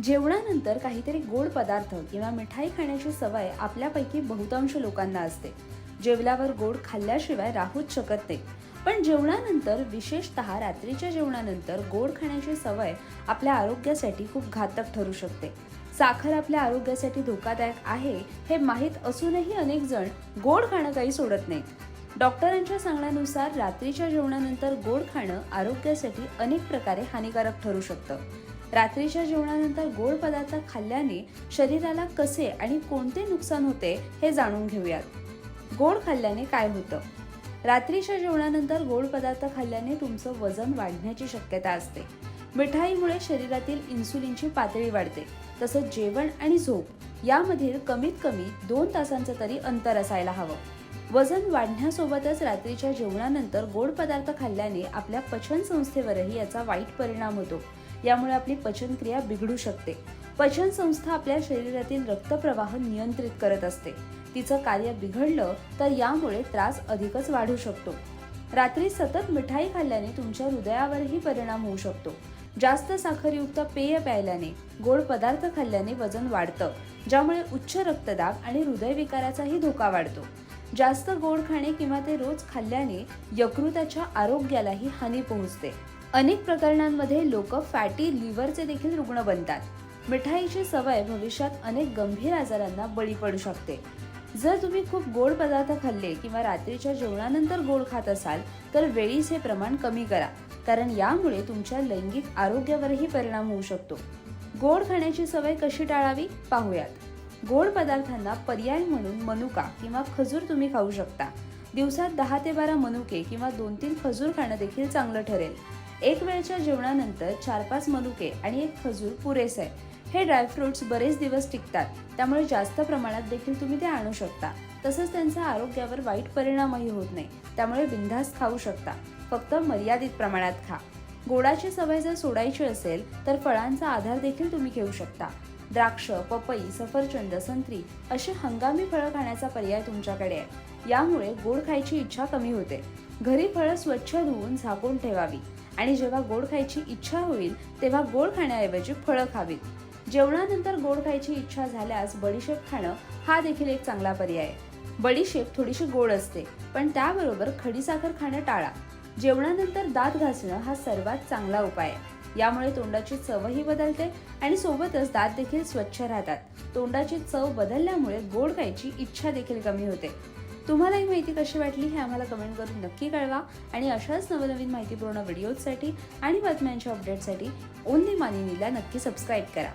जेवणानंतर काहीतरी गोड पदार्थ किंवा मिठाई खाण्याची सवय आपल्यापैकी बहुतांश लोकांना असते. जेवल्यावर गोड खाल्ल्याशिवाय राहूच शकत नाही. पण जेवणानंतर विशेषतः रात्रीच्या जेवणानंतर गोड खाण्याची सवय आपल्या आरोग्यासाठी खूप घातक ठरू शकते. साखर आपल्या आरोग्यासाठी धोकादायक आहे हे माहीत असूनही अनेक जण गोड खाणं काही सोडत नाहीत. डॉक्टरांच्या सांगण्यानुसार रात्रीच्या जेवणानंतर गोड खाणं आरोग्यासाठी अनेक प्रकारे हानिकारक ठरू शकतं. रात्रीच्या जेवणानंतर गोड पदार्थ खाल्ल्याने शरीराला कसे आणि कोणते नुकसान होते हे जाणून घेऊयात. गोड खाल्ल्याने काय होतं? रात्रीच्या जेवणानंतर गोड पदार्थ खाल्ल्याने तुमचं वजन वाढण्याची शक्यता असते. मिठाईमुळे शरीरातील इन्सुलिनची पातळी वाढते तसंच जेवण आणि झोप यामधील कमीत कमी दोन तासांचं तरी अंतर असायला हवं. वजन वाढण्यासोबतच रात्रीच्या जेवणानंतर गोड पदार्थ खाल्ल्याने आपल्या पचन संस्थेवरही याचा वाईट परिणाम होतो. यामुळे आपली पचनक्रिया बिघडू शकते. पचन संस्था आपल्या शरीरातील रक्तप्रवाह नियंत्रित करत असते. तिचं कार्य बिघडलं तर यामुळे त्रास अधिकच वाढू शकतो. रात्री सतत मिठाई खाल्ल्याने तुमच्या हृदयावरही परिणाम होऊ शकतो. जास्त साखरयुक्त पेय प्यायल्याने गोड पदार्थ खाल्ल्याने वजन वाढतं ज्यामुळे उच्च रक्तदाब आणि हृदयविकाराचाही धोका वाढतो. जास्त गोड खाणे किंवा ते रोज खाल्ल्याने यकृताच्या आरोग्यालाही हानी पोहोचते. अनेक प्रकरणांमध्ये लोक फॅटी लिव्हरचे देखील रुग्ण बनतात. मिठाईची सवय भविष्यात अनेक गंभीर आजारांना बळी पडू शकते. जर तुम्ही खूप गोड पदार्थ खाल्ले किंवा रात्रीच्या जेवणानंतर गोड खात असाल तर वेळीच हे प्रमाण कमी करा. कारण यामुळे तुमच्या लैंगिक आरोग्यावरही परिणाम होऊ शकतो. गोड खाण्याची सवय कशी टाळावी? पाहूयात. गोड पदार्थांना पर्याय म्हणून मनुका किंवा खजूर तुम्ही खाऊ शकता. दिवसात दहा ते बारा मनुके किंवा दोन तीन खजूर खाणं देखील चांगलं ठरेल. एक वेळच्या जेवणानंतर चार पाच मनुके आणि एक खजूर पुरेसे. आहे हे ड्रायफ्रुट्स बरेच दिवस टिकतात. त्यामुळे जास्त प्रमाणात देखील तुम्ही ते आणू शकता. तसंच त्यांचा आरोग्यावर वाईट परिणामही होत नाही. त्यामुळे बिंधास्त खाऊ शकता. फक्त मर्यादित प्रमाणात खा. गोडाची सवय जर सोडायची असेल तर फळांचा आधार देखील तुम्ही घेऊ शकता. द्राक्ष पपई सफरचंद संत्री अशी हंगामी फळं खाण्याचा पर्याय तुमच्याकडे आहे. यामुळे गोड खायची इच्छा कमी होते. घरी फळं स्वच्छ धुवून झाकून ठेवावी. आणि जेव्हा गोड खायची इच्छा होईल तेव्हा गोड खाण्याऐवजी फळं खावीत. जेवणानंतर गोड खायची इच्छा झाल्यास बडीशेप खाणं हा देखील एक चांगला पर्याय आहे. बडीशेप थोडीशी गोड असते पण त्याबरोबर खडीसाखर खाणं टाळा. जेवणानंतर दात घासणं हा सर्वात चांगला उपाय आहे. यामुळे तोंडाची चवही बदलते आणि सोबतच दात देखील स्वच्छ राहतात. तोंडाची चव बदलल्यामुळे गोड खायची इच्छा देखील कमी होते. तुम्हाला ही माहिती कशी वाटली हे आम्हाला कमेंट करून नक्की कळवा. आणि अशाच नवनवीन माहितीपूर्ण व्हिडिओजसाठी आणि बातम्यांच्या अपडेटसाठी ओनली मानिनीला नक्की सबस्क्राईब करा.